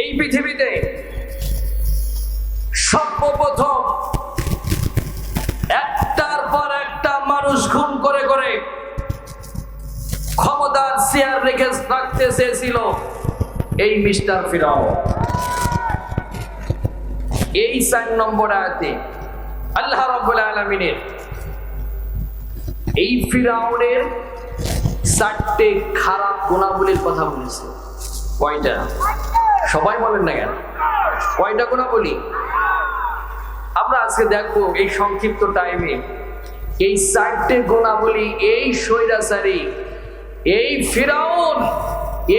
এই পৃথিবীতে সর্বপ্রথম একটার পর একটা মানুষ খুন করে করে ক্ষমতার চেয়ার রেখে রাখতে চেয়েছিল এই মিস্টার ফিরাও। এই চার নম্বর আয়াতে আল্লাহ রাব্বুল আলামিনের এই ফিরাউনের চারটে খারাপ গুণাবলীর কথা বলেছে। কয়টা? সবাই বলেন না কেন? কয়টা গুণাবলী আমরা আজকে দেখব এই সংক্ষিপ্ত টাইমে এই চারটে গুণাবলী, এই স্বৈরাচারী, এই ফিরাউন,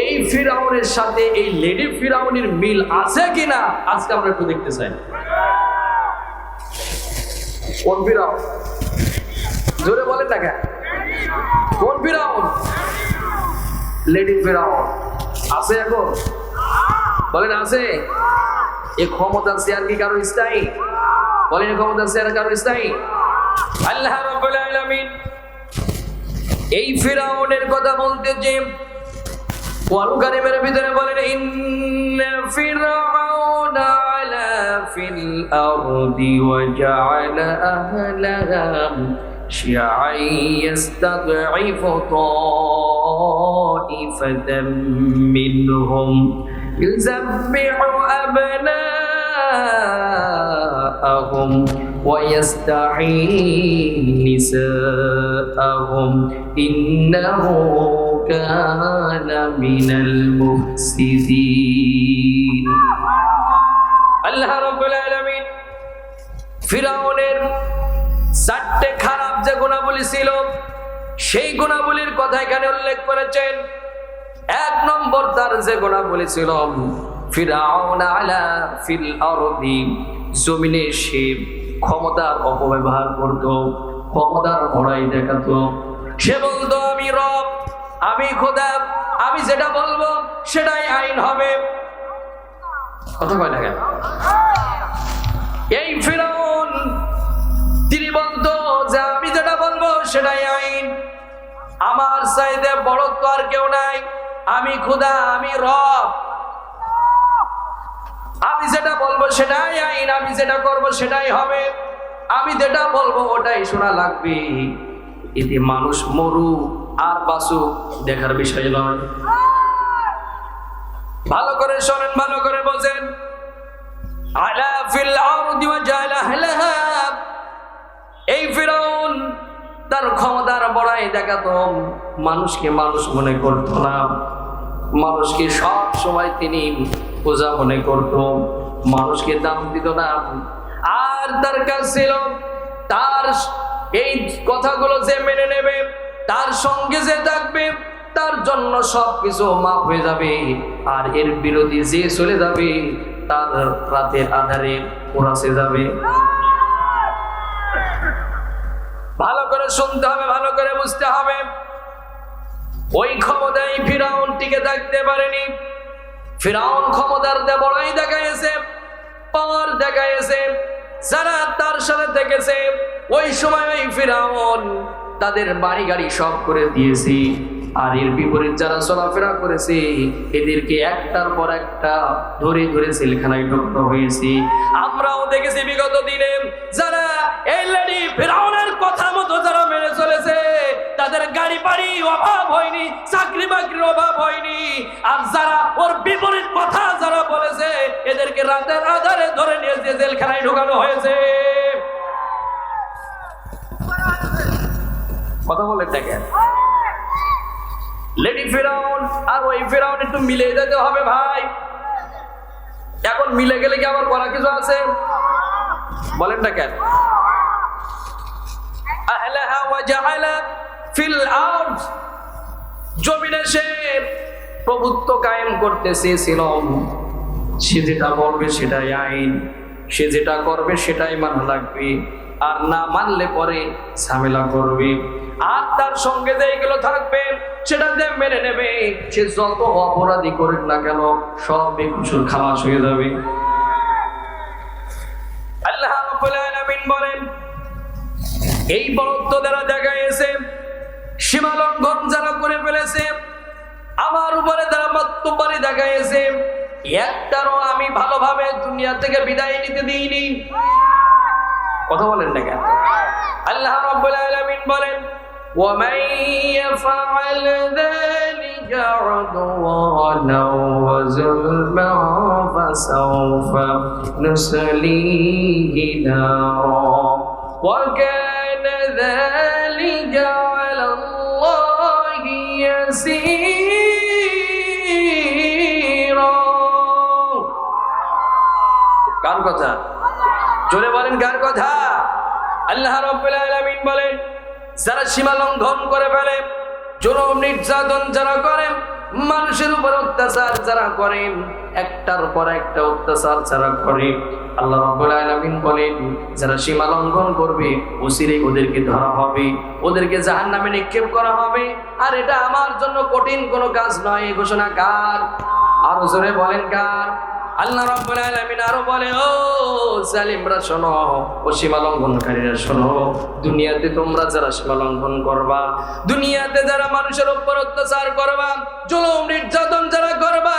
এই ফিরাউনের সাথে এই লেডি ফিরাউনের মিল আছে কিনা আজকে আমরা একটু দেখতে চাই। কোন ফিরাউন? জোরে বলেন না কেন? কোন ফিরাউন? লেডি ফিরাউন। আছে এখন? বলেন আছে এ ক্ষমতা শেয়ার কি কারো স্থায়ী বলেন এ ক্ষমতা শেয়ার কারো স্থায়ী আল্লাহ রাব্বুল আলামিন এই ফিরাউনের কথা বলতে যে কোরআন কারিমের ভিতরে বলেন ইন্না ফিরাউনা আলা ফিল আরদি ওয়া জাআলা আহলাহা شيعا يستضعف طائفة منهم يذبح أبناءهم ويستحيي نساءهم إنه كان من المفسدين আল্লাহ রাব্বুল আলামিন ফিরাউনের চারটে খারাপ যে গুণাবলী ছিল সেই গুণাবলীর কথা এখানে উল্লেখ করেছেন এক নম্বর তার যে গুণাবলী বলেছিল, ফিরাউন আলা ফিল আরদি জমিনে সে ক্ষমতার অপব্যবহার করত, ক্ষমতার ভরাই দেখাতো। সে বলতো, আমি রব, আমি খোদা, আমি যেটা বলব সেটাই আইন হবে। কথা এই ফিরাউন তিনি বলতো যে, আমি যেটা বলব সেটাই আইন। আমার চাইতে বড় তো আর কেউ নাই। আমি খুদা, আমি রব। আমি যেটা বলব সেটাই আইন, আমি যেটা করব সেটাই হবে। আমি যেটা বলব ওটাই শোনা লাগবে। এতে মানুষ মরু আর বাসু দেখার বিষয় নয়। ভালো করে শোনেন, ভালো করে বোঝেন। আলা ফিল আরদি ওয়া জালা আহলাহা। এই ফিরাউন তার ক্ষমতার বড়াই দেখাতো। মানুষকে মানুষ মনে করতো না। মানুষকে সব সময় তিনি পূজা মনে করত, মানুষকে দাম দিত না। আর তার কাজ ছিল, তার এই কথাগুলো যে মেনে নেবে, তার সঙ্গে যে থাকবে, তার জন্য সব কিছু মাফ হয়ে যাবে। আর এর বিরোধী যে চলে যাবে, তার রাতের আধারে পোড়াছে যাবে। ভালো করে শুনতে হবে, ভালো করে বুঝতে হবে। ওই ক্ষমতায় ফিরাউন টিকে থাকতে পারেনি। ফিরাউন ক্ষমতার বড়াই দেখাইছে পাওয়ার দেখাইছে, যারা তার সাথে থেকেছে ওই সময় ওই ফিরাউন তাদের বাড়ি গাড়ি সব করে দিয়েছি। আর এর বিপরীত যারা চলাফেরা করেছে, এদেরকে একটার পর একটা ধরে ধরে জেলখানায় ঢুকতে হয়েছে। আমরাও দেখেছি বিগত দিনে যারা এই লেডি ফিরাউনের কথা মতো যারা মেনে চলেছে, তাদের গাড়ি বাড়ি অভাব হয়নি, চাকরি বাকরির অভাব হয়নি। আর যারা ওর বিপরীত কথা যারা বলেছে, এদেরকে রাতের আধারে ধরে নিয়ে যে জেলখানায় ঢোকানো হয়েছে। কথা বলেন দেখেন লেডি ফেরাউন আর ওই ফেরাউন একটু মিলে যেতে হবে ভাই। এখন মিলে গেলে কি আবার করা কিছু আছে? বলেন না কেন? আহলাহা ওয়া জাআলা ফিল আরদ। জমিনে সে প্রভুত্ব কায়েম করতে চেয়েছিল সে যেটা বলবে সেটাই আইন। সে যেটা করবে সেটাই মানা লাগবে। আর না মানলে পরে ঝামেলা করবে। আর তার সঙ্গে যে এগুলো থাকবে, সেটা যে মেনে নেবে, সে যত অপরাধী করুক না কেন, সব বেকুসুর খালাস হয়ে যাবে। আল্লাহ বলেন, এই বরত্ব দ্বারা দেখা এসে সীমা লঙ্ঘন যারা করে ফেলেছে, আমার উপরে যারা মত্যপারি দেখা এসে একটারও আমি ভালোভাবে দুনিয়া থেকে বিদায় নিতে দিইনি। কথা বলেন না কেন আল্লাহ রাব্বুল আলামিন বলেন ومن يفعل ذلك عدوانا وظلما فسوف نصليه نارا وكان ذلك على الله يسيرا কার কথা জোরে বলেন, কার কথা? আল্লাহ আলামিন বলেন, যারা সীমা লঙ্ঘন করে ফেলে, জুলুম, নির্যাতন যারা করেন মানুষের উপর অত্যাচার যারা করেন একটার পর একটা অত্যাচার যারা করে, আল্লাহ রাব্বুল বলেন, যারা সীমা লঙ্ঘন করবে উসিরে ওদেরকে ধরা হবে, ওদেরকে জাহান্নামে নিক্ষেপ করা হবে, আর এটা আমার জন্য কঠিন কোনো কাজ নয়, ঘোষণা কার? আরও জোরে বলেন কার? আল্লাহ রাব্বুল আলামিন আরো বলে ও জালিমরা শোনো ও সীমা লঙ্ঘনকারীরা শোনো দুনিয়াতে তোমরা যারা সীমা লঙ্ঘন করবা দুনিয়াতে যারা মানুষের উপর অত্যাচার করবা জুলুম নির্যাতন যারা করবা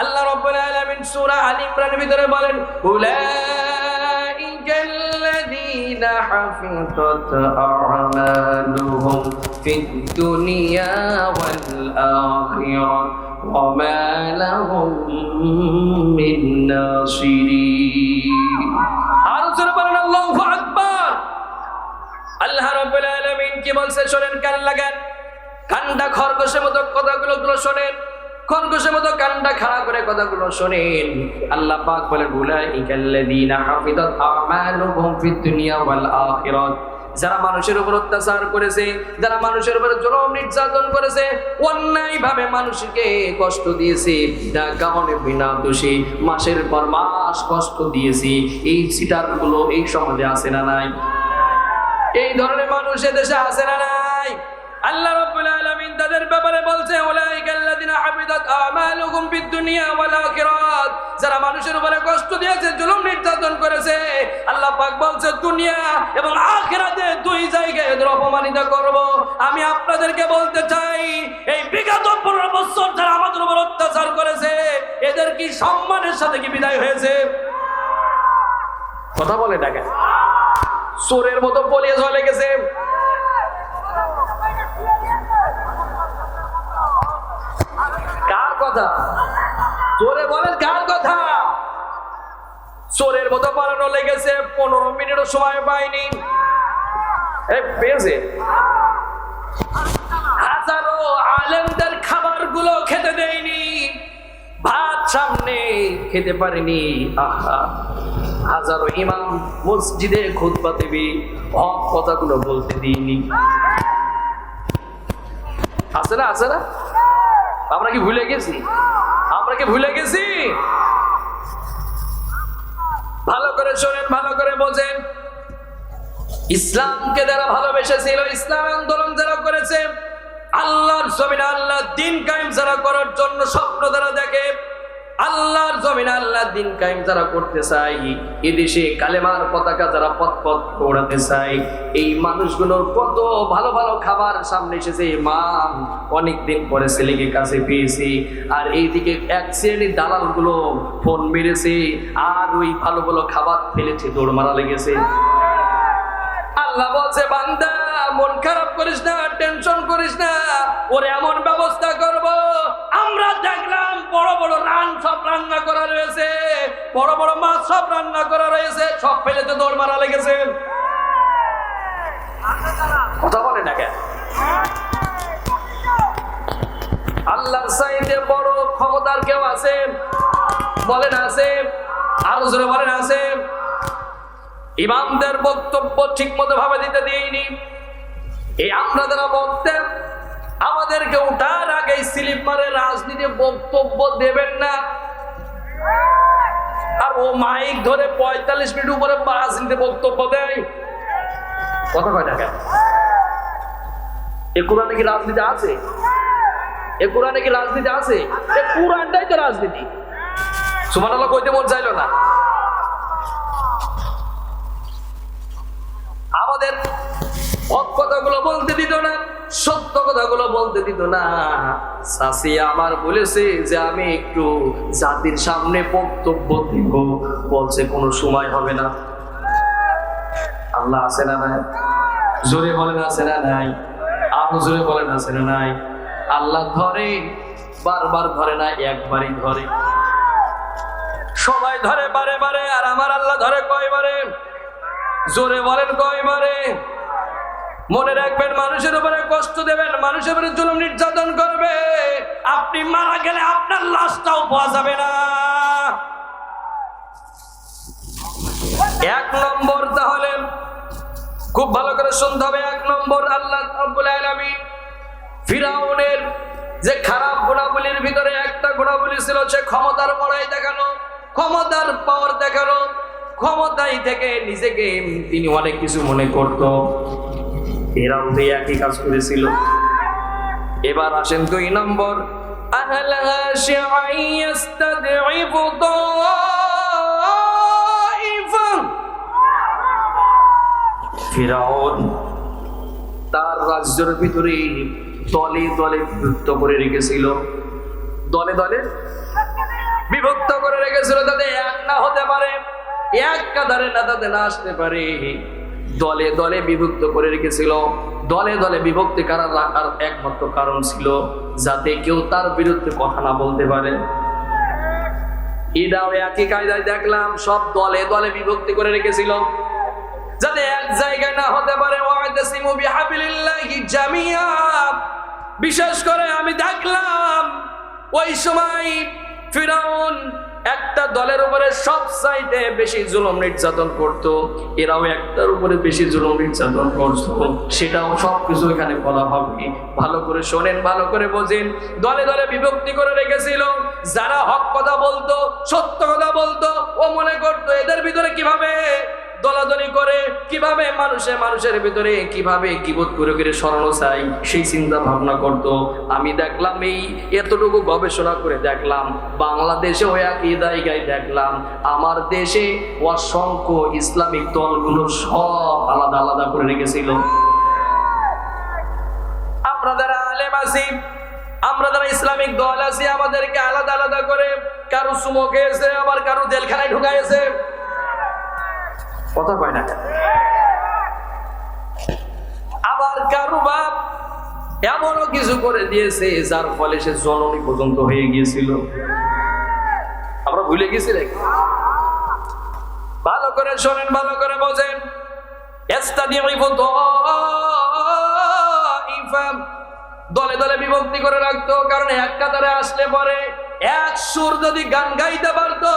আল্লাহ রাব্বুল আলামিন সূরা আল ইমরানের ভিতরে বলেন উলাইকা الذين حفظت أعمالهم في الدنيا والآخرة وما لهم من ناصرين আরো জোরে বলেন আল্লাহু আকবার আল্লাহ রাব্বুল আলামিন কি বলছে শোনেন কান লাগান কানটা খরগোশের মতো কথাগুলো গুলো শোনেন খরগোশের মতো কানটা খাড়া করে কথাগুলো শোনেন আল্লাহ পাক বলেন উলাইকাল্লাযীনা হাফিজাত আমালুহুম ফিদ দুনিয়া ওয়াল আখিরাত যারা মানুষের উপর অত্যাচার করেছে, যারা মানুষের উপর জলম নির্যাতন করেছে অন্যায় ভাবে মানুষকে কষ্ট দিয়েছে বিনা মাসের পর মাস কষ্ট দিয়েছে। এই সিটারগুলো এই সমাজে আসে না নাই? এই ধরনের মানুষ দেশে আসে না নাই? আল্লাহ রাব্বুল আলামিন তাদের ব্যাপারে বলছে উলাইকাল্লাযিনা হাবিদাত আমালুহুম ফিদ দুনিয়া ওয়াল আখিরাত। যারা মানুষের উপরে কষ্ট দিয়েছে, জুলুম নির্যাতন করেছে, আল্লাহ পাক বলছে, দুনিয়া এবং আখিরাতে দুই জায়গায় এদের অপমানিত করব। আমি আপনাদেরকে বলতে চাই, এই বিগত 15 বছর যারা আমাদের উপর অত্যাচার করেছে, এদের কি সম্মানের সাথে কি বিদায় হয়েছে? কথা বলে দেখেন চোরের মতো পলিয়ে চলে গেছে। কথা। চোরে বলেন, কার কথা? চোরের মতো পালানো লেগেছে, পনেরো মিনিটও সময় পাইনি। পেয়েছে। হাজারো আলেমদের খাবারগুলো খেতে দেয়নি। ভাত সামনে খেতে পারেনি। আহা। হাজারো ইমাম মসজিদে খুতবা দেবে, হক কথাগুলো বলতে দিইনি। আছে না আছে না? আমরা কি ভুলে গেছি? আমরা কি ভুলে গেছি? ভালো করে শোনেন, ভালো করে বোঝেন। ইসলামকে যারা ভালোবেসেছিল, ইসলাম আন্দোলন যারা করেছে, আল্লাহর জমিন আল্লাহ দিন কায়েম যারা করার জন্য স্বপ্ন যারা দেখে আল্লাহর জমিনে আল্লাহ দিন কায়েম যারা করতে চাই এদেশে কালেমার পতাকা যারা পথ পথ ওড়াতে চাই এই মানুষগুলোর কত ভালো ভালো খাবার সামনে এসেছে। মাম অনেকদিন পরে ছেলেকে কাছে পেয়েছি, আর এইদিকে এক শ্রেণির দালালগুলো ফোন মেরেছে, আর ওই ভালো ভালো খাবার ফেলেছে দৌড় মারা লেগেছে। আল্লাহ বলছে, বান্দা মন খারাপ করিস না টেনশন করিস না, ওরে এমন ব্যবস্থা করব। আমরা দেখলাম বড় বড় রান সব রান্না করা রয়েছে, বড় বড় মাছ সব রান্না করা রয়েছে, সব ফেলেতে দৌড় মারা লেগেছে। কথা বলে না কেন? আল্লাহর সাইডে বড় ক্ষমতার কেউ আছে? বলেন আছে, আরও জোরে বলেন আছে। ইমামদের বক্তব্য ঠিক মতো ভাবে দিতে দিইনি। এই আমরা যারা বক্তেন আমাদেরকে উঠার আগে স্লিপ মারে রাজনীতি বক্তব্য দেবেন না। আর ও মাইক ধরে পঁয়তাল্লিশ মিনিট উপরে রাজনীতি বক্তব্য দেয়। কথা কয় টাকা এ কোরআনে কি রাজনীতি আছে? এ কোরআনে কি রাজনীতি আছে? এ কোরআনটাই তো রাজনীতি। সুমান কইতে মন চাইলো না। সত্য কথাগুলো বলতে দিত না। সাসি আমার বলেছে যে, আমি একটু জাতির সামনে বক্তব্য দিব। বলছে, কোনো সময় হবে না। আল্লাহ আছে না নাই? জোরে বলেন, আছে না নাই? আরও জোরে বলেন, আছে না নাই? আল্লাহ ধরে, বারবার ধরে না, একবারই ধরে। সবাই ধরে, বারে বারে, আর আমার আল্লাহ ধরে কয়বারে? জোরে বলেন, কয়বারে? মনে রাখবেন, মানুষের উপরে কষ্ট দেবেন, মানুষের উপরে জুলুম নির্যাতন করবে। আপনি মারা গেলে আপনার লাশটাও পাওয়া যাবে না। এক নম্বর তাহলে খুব ভালো করে শুনতে হবে, এক নম্বর আল্লাহ ফিরাউনের যে খারাপ গুণাবলীর ভিতরে একটা গুণাবলী ছিল, সে ক্ষমতার বড়াই দেখানো, ক্ষমতার পাওয়ার দেখানো ক্ষমতাই থেকে নিজেকে তিনি অনেক কিছু মনে করত। এরাও তো একই কাজ করেছিল এবার আসেন দুই নম্বর أهلها شيعا يستضعف طائفة ফিরাউন তার রাজ্যের ভিতরে দলে দলে বিভক্ত করে রেখেছিল দলে দলে বিভক্ত করে রেখেছিল তাতে এক না হতে পারে এক কাতারে না তাতে না আসতে পারে দলে দলে বিভক্ত করে রেখেছিল। দলে দলে বিভক্তি করার রাখার একমাত্র কারণ ছিল যাতে কেউ তার বিরুদ্ধে কথা না বলতে পারে। এটাও একই কায়দায় দেখলাম, সব দলে দলে বিভক্তি করে রেখেছিল। যাতে এক জায়গায় না হতে পারে বিশেষ করে আমি দেখলাম, ওই সময় ফিরাউন একটা দলের উপরে সব সাইডে বেশি জুলুম নির্যাতন করত, এরাও একটার উপরে বেশি জুলুম নির্যাতন করত। সেটাও সবকিছু এখানে বলা হবে। ভালো করে শোনেন, ভালো করে বোঝেন। দলে দলে বিভক্তি করে রেখেছিল। যারা হক কথা বলতো, সত্য কথা বলতো, ও মনে করতো, এদের ভিতরে কীভাবে দলাদলি করে, কীভাবে মানুষে মানুষের ভিতরে, কীভাবে কিবোধ করে করে সরানো চাই, সেই চিন্তা ভাবনা করত। আমি দেখলাম এই এতটুকু গবেষণা করে দেখলাম বাংলাদেশে ওই একই জায়গায় দেখলাম, আমার দেশে অসংখ্য ইসলামিক দলগুলো সব আলাদা আলাদা করে রেখেছিল। আমরা যারা আলেম আছি, আমরা যারা ইসলামিক দল আছি, আমাদেরকে আলাদা আলাদা করে কারও সুমো খেয়েছে, আবার কারও জেলখানায় ঢুকাইছে। কথা কয় না আবার কারও বাপ এমনও কিছু করে দিয়েছে, যার ফলে সে জননী পর্যন্ত হয়ে গিয়েছিল। আমরা ভুলে গেছি নাকি ভালো করে শোনেন, ভালো করে বোঝেন। ইস্তাদিউফু দাইফাম। দলে দলে বিভক্তি করে রাখতো, কারণ এক কাতারে আসলে পরে এক সুর যদি গান গাইতে পারতো,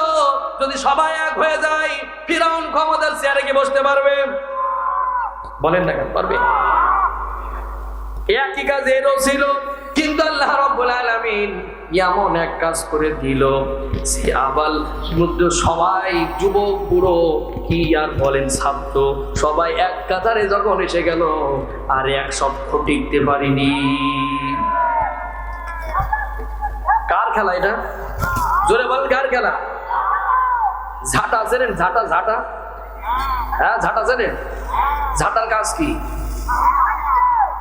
যদি সবাই এক হয়ে যায়, ফিরাউন ক্ষমতার চেয়ারে কি বসতে পারবে? বলেন না কেন, পারবে? একই কাজ এরও ছিল, কিন্তু আল্লাহ রব্বুল আলামিন এমন এক কাজ করে দিল, সে আবাল মধ্যে সবাই যুবক, বুড়ো, কি আর বলেন ছাত্র, সবাই এক কাতারে যখন এসে গেল, আর এক সপ্তাহ টিকতে পারিনি। কার খেলা এটা? জোরে বলেন, কার খেলা? ঝাঁটা চেনেন, ঝাঁটা ঝাঁটা? হ্যাঁ ঝাঁটা চেনেন? ঝাঁটার কাজ কি?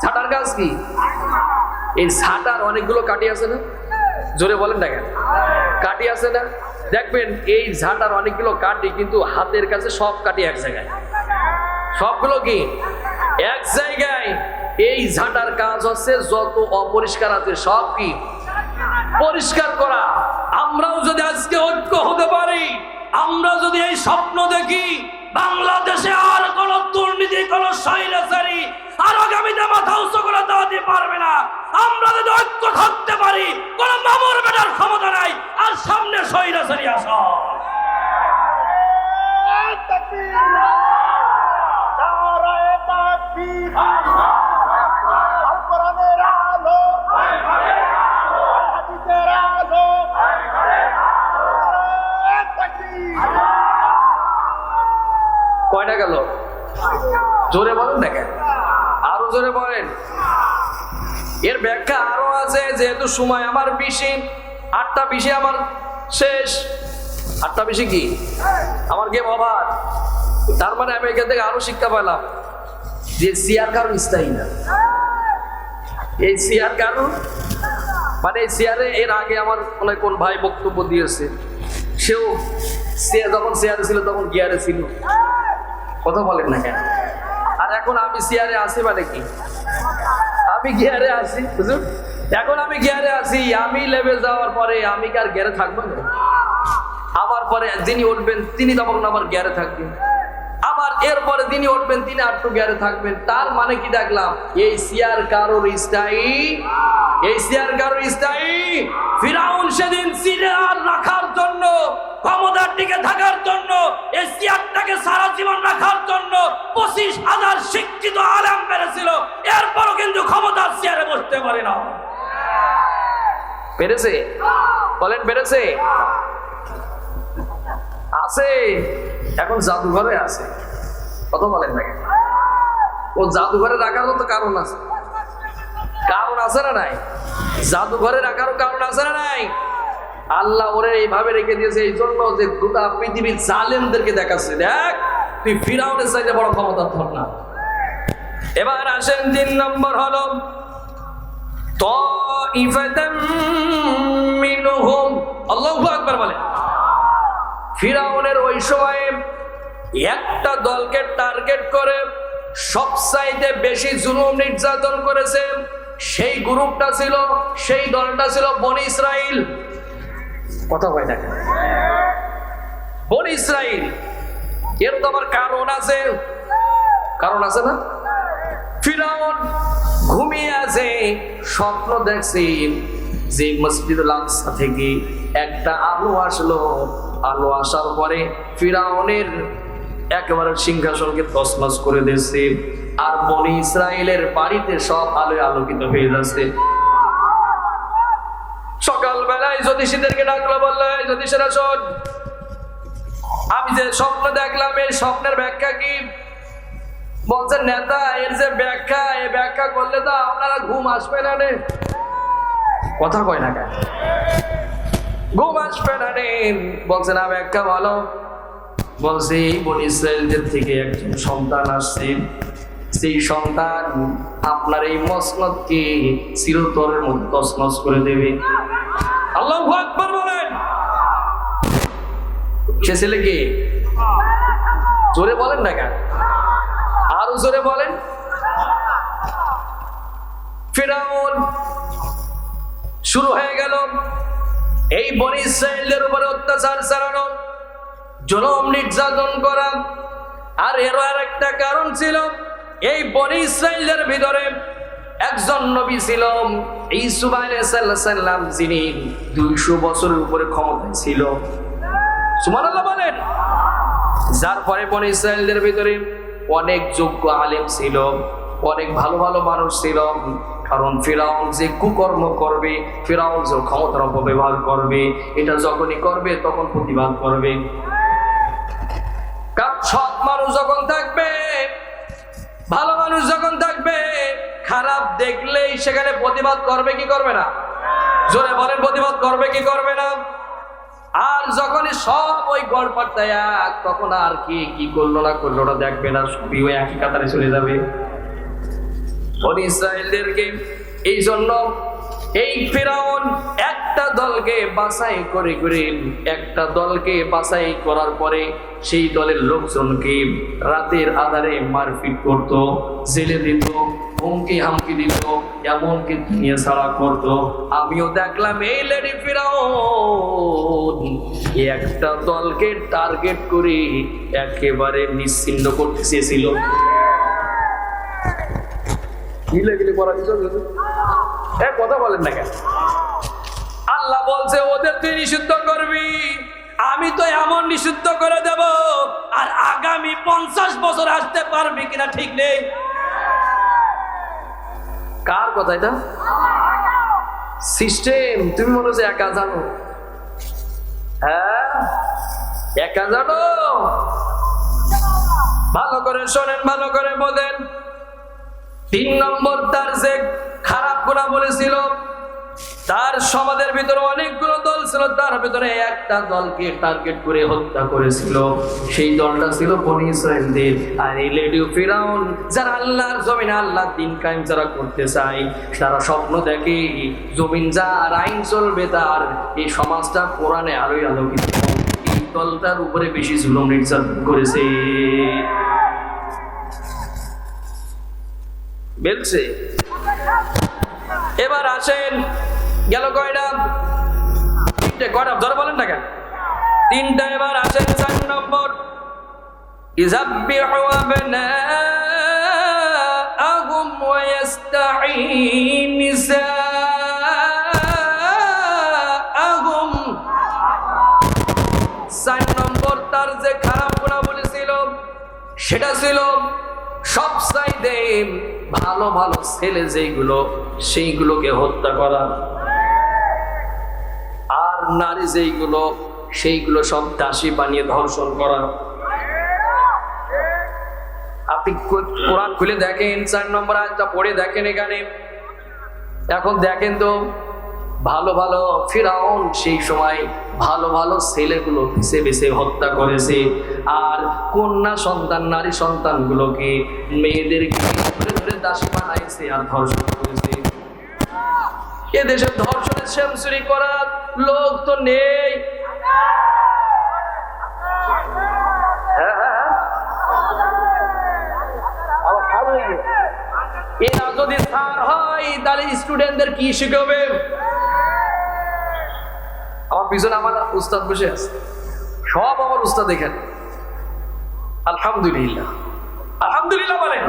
ঝাঁটার কাজ কি? এই ঝাঁটার অনেকগুলো কাটি আছে না? জোরে বলেন দেখেন। কাটি আছে না? দেখবেন এই ঝাঁটার অনেকগুলো কাটি কিন্তু হাতের কাছে সব কাটি এক জায়গায়। সবগুলো কি? এক জায়গায়। এই ঝাঁটার কাজ হচ্ছে যত অপরিষ্কার আছে সব কি? পরিষ্কার করা। আমরাও যদি আজকে ঐক্য হতে পারি, আমরা যদি এই স্বপ্ন দেখি, বাংলাদেশে আর কোন দুর্নীতি, কোন স্বৈরাচারী, আর আগামীতে মাথা উঁচু করে দাঁড়াতে পারবে না আমরা যদি ঐক্য থাকতে পারি। কোন মামুর বেটার ক্ষমতা নাই। আর সামনে স্বৈরাচারী আসা কয়টা গেল? জোরে বলেন দেখেন আরও জোরে বলেন। এর ব্যাখ্যা আছে যেহেতু সময় আমার বেশি আটটা বেশি আমার শেষ। আটটা বেশি কি? আমার গেম ওভার তার মানে আমি এখান থেকে আরও শিক্ষা পেলাম যে চেয়ার কারণ স্থায়ী না। এই চেয়ার কারণ মানে এই চেয়ারে এর আগে আমার মনে কোন ভাই বক্তব্য দিয়েছে। সেও সে যখন চেয়ারে ছিল তখন গিয়ারে ছিল। কথা বলেন না কেন? আর এখন আমি চেয়ারে আসি মানে কি? আমি গিয়ারে আসি বুঝুন? এখন আমি গিয়ারে আছি, আমি লেভেল যাওয়ার পরে আমি কি আর গিয়ারে থাকব না? আমার পরে যিনি উঠবেন, তিনি তখন আবার গিয়ারে থাকবেন। আবার এরপরে তিনি উঠবেন, তিনি আর একটু গিয়ারে থাকবেন। তার মানে কি দেখলাম? এই সিয়ার কারোর স্থায়ী, এই সিয়ার কারোর স্থায়ী। ফিরাউন সেদিন সিরিয়ার রাখার জন্য, ক্ষমতার দিকে থাকার জন্য, এই সিয়ারটাকে সারা জীবন রাখার জন্য পঁচিশ হাজার শিক্ষিত আলেম পেরেছিল এরপরও কিন্তু ক্ষমতার চেয়ারে বসতে পারে না। পেরেছে বলেন পেরেছে আছে। এখন জাদুঘরে আছে। কত বলেন নাকি ও জাদুঘরে রাখারও তো কারণ আছে। কারণ আছে না নাই? জাদুঘরে রাখারও কারণ আছে না নাই? আল্লাহ ওরে এইভাবে রেখে দিয়েছে, এই জন্য যে গোটা পৃথিবীর জালেমদেরকে দেখাচ্ছে। দেখ, তুই ফিরাউনের চাইতে বড় ক্ষমতা ধর না। এবার আসেন তিন নম্বর হলো আকবার ফিরাউনের ওই সময়ে একটা দলকে টার্গেট করে বেশি নির্যাতন সেই গ্রুপটা ছিল, সেই দলটা ছিল বনি ইসরাইল। কথা কয় দেখেন বনি ইসরাইল। এর তো আমার কারণ আছে। কারণ আছে না? ফিরাউন ঘুমিয়ে আছে স্বপ্ন দেখছি যে মসজিদ লাকসা থেকে একটা আলো আসলো। আলো আসার পরে ফিরাউনের একেবারে সিংহাসনকে তসমাস করে দিয়েছে আর বনি ইসরায়েলের বাড়িতে সব আলোয় আলোকিত হয়ে যাচ্ছে। সকালবেলায় জ্যোতিষীদেরকে ডাকলো, বলল, "এই জ্যোতিষীরা শোন আমি যে স্বপ্ন দেখলাম, এই স্বপ্নের ব্যাখ্যা কি? বলছেন, নেতা, এর যে ব্যাখ্যা এই ব্যাখ্যা করলে তো আপনারা ঘুম আসবে না রে। কথা কয় না কেন? ঘুম আসবে না রে। বলছে, না, ব্যাখ্যা ভালো। বলছে, এই বন ইসরায়েলদের থেকে একজন সন্তান আসছে। সেই সন্তান আপনার এই মসনদকে চিরতরের মধ্যে তসনস করে দেবে। আল্লাহ আকবার বলেন। সে ছেলে কি? জোরে বলেন না কেন? জোরে বলেন। ফিরাউন, শুরু হয়ে গেল। এই বনি ইসরায়েলদের উপরে অত্যাচার চালানো জনম নির্যাতন করা। আর এরও আর একটা কারণ ছিল, এই বনি ইসরায়েলদের ভিতরে একজন নবী ছিল ইসুফ আলাইসাল্লাম যিনি দুইশো বছরের উপরে ক্ষমতায় ছিল। সুমানাল্লাহ বলেন। যার পরে বনি ইসরায়েলদের ভিতরে অনেক যোগ্য আলেম ছিল, অনেক ভালো ভালো মানুষ ছিল। কারণ ফিরাউন যে কুকর্ম করবে, ফিরাউন যে ক্ষমতার অপব্যবহার করবে, এটা যখনই করবে তখন প্রতিবাদ করবে। কারণ সৎ মানুষ যখন থাকবে, ভালো মানুষ যখন থাকবে, খারাপ দেখলেই সেখানে প্রতিবাদ করবে কি করবে না? জোরে বলেন, প্রতিবাদ করবে কি করবে না? আর যখনই সব ওই গড়পাট দেয়া তখন আর কি কি করল না করল না দেখবে না, সবই ওই একই কাতারে চলে যাবে। ইসরায়েলদেরকে এই জন্য এই ফেরাউন একটা দলকে বাছাই করে করে, একটা দলকে বাছাই করার পরে সেই দলের লোকজনকে রাতের আধারে মারপিট করত, জেলে দিত, হুমকি হামকি দিত, এমনকি নিয়ে ছাড়া করত। আমিও দেখলাম, এই লেডি ফিরাউন একটা দলকে টার্গেট করে একেবারে নিশ্চিন্ন করতে চেয়েছিল। গিলে গিলে করা এ, কথা বলেন না কেন? আল্লাহ বলছে, ওদের তুই নিষিদ্ধ করবি। আমি তো এমন নিষিদ্ধ করে দেব, আর আগামী পঞ্চাশ বছর আসতে পারবি কিনা ঠিক নেই। কার কথা এটা? সিস্টেম, তুমি মনে হচ্ছে একা জানো। হ্যাঁ? একা জানো? ভালো করে শোনেন, ভালো করে বলেন তিন নম্বর তার যে খারাপ গুণা বলেছিল। তার সমাজের ভিতরে অনেকগুলো দল ছিল, তার ভিতরে একটা দলকে টার্গেট করে হত্যা করেছিল। সেই দলটা ছিল বনি আর এই লেডি ফিরাউন, যারা আল্লাহর জমিনে আল্লাহ দিন কায়েম যারা করতে চায়, তারা স্বপ্ন দেখে জমিন যার আইন চলবে তার, এই সমাজটা কোরআনে আলোয় আলোকিত। এই দলটার উপরে বেশি জুলুম নির্যাতন করেছে। বেলছে এবার আসেন, গেল কয়টা? তিনটে, কয়টা? ধরে বলেন না কেন? তিনটা, এবার আসেন চার নম্বর। আবনাআহুম ওয়া ইস্তাহয়ী নিসাআহুম। চার নম্বর তার যে খারাপ গুণা বলেছিল সেটা ছিল সব সাইডে ভালো ভালো ছেলে যেইগুলো, সেইগুলোকে হত্যা করা। আর নারী যেইগুলো, সেইগুলো সব দাসী বানিয়ে ধর্ষণ করা। আপনি কোরআন খুলে দেখেন, চার নম্বর আয়টা পড়ে দেখেন এখানে। এখন দেখেন তো ভালো ভালো ফিরাউন সেই সময় ভালো ভালো ছেলেগুলো বেছে বেছে হত্যা করেছে। আর কন্যা সন্তান নারী সন্তানগুলোকে মেয়েদেরকে ধরে ধরে দাসী বানাইছে আর ধর্ষণ করেছে। এ দেশে ধর্ষণের সেঞ্চুরি করার লোক তো নেই। হ্যাঁ, হ্যাঁ, হ্যাঁ। এরা যদি স্যার হয় তাহলে স্টুডেন্টদের কি শিখাবে? আমার পিছনে আমার উস্তাদ বসে আছে। সব আমার উস্তাদ এখানে। আলহামদুলিল্লাহ। আলহামদুলিল্লাহ বলেন।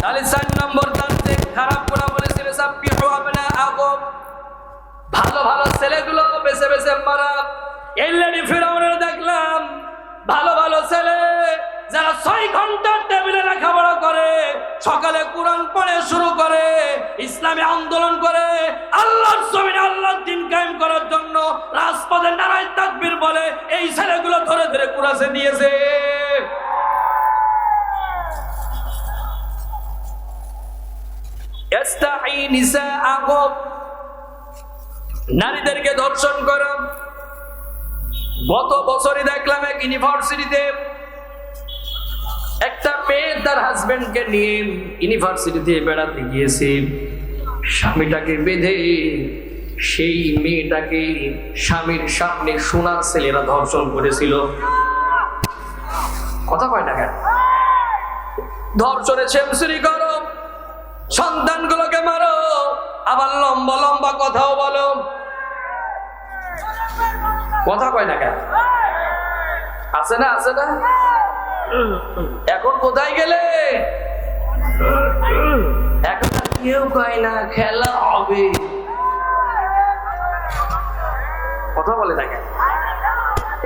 তাহলে নম্বর খারাপ কোনা বলেছিল ভালো ভালো ছেলেগুলো বেছে বেছে মারা। এই লেডি ফিরাউনের দেখলাম, ভালো ভালো ছেলে, যারা ছয় ঘণ্টার করে সকালে কোরআন পড়ে শুরু করে, ইসলামী আন্দোলন করে, আল্লাহর জমিনে আল্লাহর দিন কায়েম করার জন্য রাজপথে নারায় তাকবীর বলে, এই ছেলেগুলো ধরে ধরে কুরাসে দিয়েছে নারীদেরকে ধর্ষণ করা। গত বছরই দেখলাম এক ইউনিভার্সিটিতে একটা মেয়ে তার হাজবেন্ডকে নিয়ে ইউনিভার্সিটিতে বেড়াতে গিয়েছে। স্বামীটাকে বেঁধে সেই মেয়েটাকে স্বামীর সামনে সোনার ছেলেরা ধর্ষণ করেছিল। কথা কয় না কেন? ধর্ষণে সেমসুরি করো, সন্তানগুলোকে মারো, আবার লম্বা লম্বা কথাও বলো। কথা কয় না কেন? আছে না আছে না? এখন কোথায় গেলে? কেউ কয় না, খেলা হবে। কথা বলে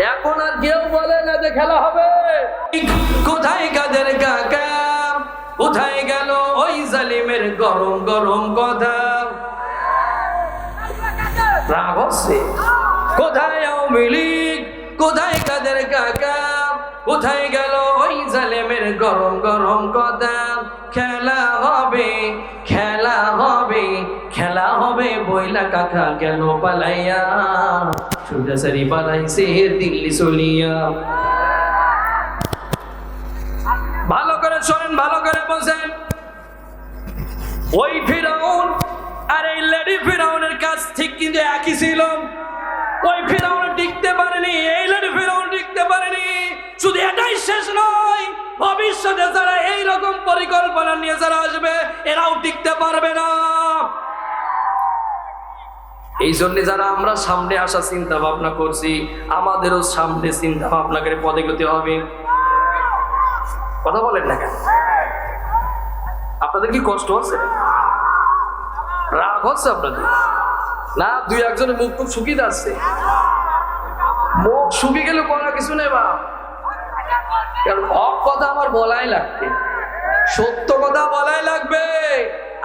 এখন আর কেউ বলে না যে খেলা হবে। কোথায় কাদের কাকা? কোথায় গেল ওই জালিমের গরম গরম কথা? রাগ কোথায় লীগ? কোথায় কাদের কাকা? কোথায় গেল ওই জালেমের গরম গরম কথা খেলা হবে খেলা হবে খেলা হবে, বইলা কাকা গেল পালাইয়া। সোজাসারি পালাইছে, দিল্লি চলিয়া। ভালো করে শোনেন, ভালো করে বসেন ওই ফিরাউন আর এই লেডি ফিরাউনের কাজ ঠিক কিন্তু একই ছিল। ওই ফিরাউন টিকতে পারেনি, এই লেডি ফিরাউন টিকতে পারেনি। শুধু এটাই শেষ নয়, ভবিষ্যতে যারা এই রকম পরিকল্পনা নিয়ে যারা আসবে, এরাও টিকতে পারবে না। এই জন্য যারা আমরা সামনে আসা চিন্তা ভাবনা করছি, আমাদেরও সামনে চিন্তা ভাবনা করে পদে গতি হবে। কথা বলেন না কেন? আপনাদের কি কষ্ট হচ্ছে? রাগ হচ্ছে আপনাদের? না, দুই একজনের মুখ খুব শুকিয়ে যাচ্ছে। মুখ শুকিয়ে গেলে কোনো কিছু নেই বা কারণ হক কথা আমার বলাই লাগবে, সত্য কথা বলাই লাগবে,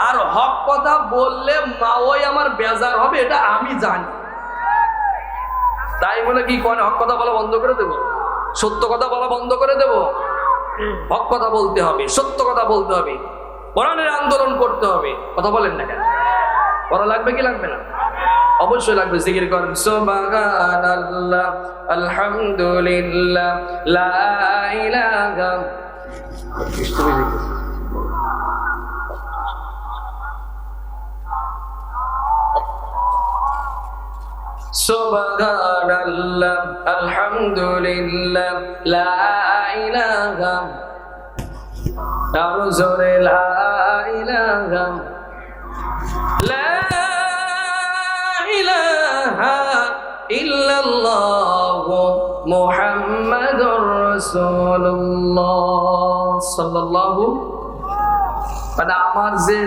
আর হক কথা বললে মা ওই আমার বেজার হবে, এটা আমি জানি। তাই বলে কি কোন হক কথা বলা বন্ধ করে দেব? সত্য কথা বলা বন্ধ করে দেব? হক কথা বলতে হবে, সত্য কথা বলতে হবে কোরআনের আন্দোলন করতে হবে, কথা বলেন না কেন? করা লাগবে কি লাগবে না? অবশ্যই লাগবে, জিকির করেন, সুবহানাল্লাহ, আলহামদুলিল্লাহ, লা ইলাহা। তুমি জিকির সুবহানাল্লাহ, আলহামদুলিল্লাহ, লা ইলাহা। আরও জোরে মানে আমার যে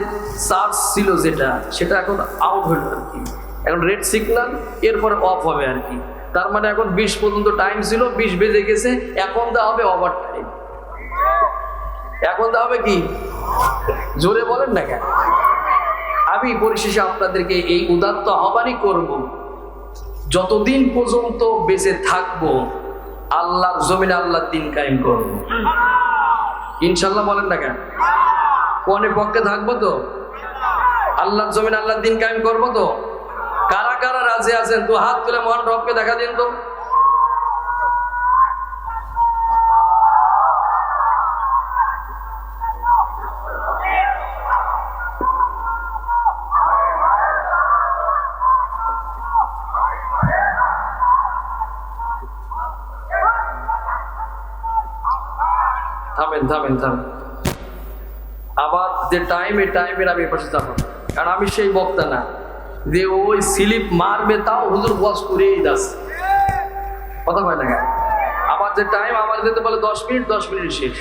চার্জ ছিল যেটা, সেটা এখন আউট হলো আর কি। এখন রেড সিগন্যাল এরপরে অফ হবে আর কি। তার মানে এখন বিশ পর্যন্ত টাইম ছিল, বিশ বেজে গেছে, এখন দেওয়া হবে ওভার টাইম এখন দেওয়া হবে কি? জোরে বলেন না কেন? আমি পরিশেষে আপনাদেরকে এই উদাত্ত আহ্বানই করব যতদিন পর্যন্ত বেঁচে থাকব, আল্লাহর জমিনে আল্লাহর দিন কায়েম করব। ইনশাল্লাহ বলেন না কেন? কোনে পক্ষে থাকব তো? আল্লাহর জমিন আল্লাহর দিন কায়েম করব তো? কারা কারা রাজি আছেন? তো হাত তুলে মহান রবকে দেখা দিন তো। থামেন আবার যে টাইমে এই টাইমের আমি এপাশে যাব। কারণ আমি সেই বক্তা না। যে ওই স্লিপ মারবে তাও হুজুর বস করেই যাস। কথা হয় না আমার যে টাইম আমার যেতে বলে দশ মিনিট দশ মিনিট শেষ।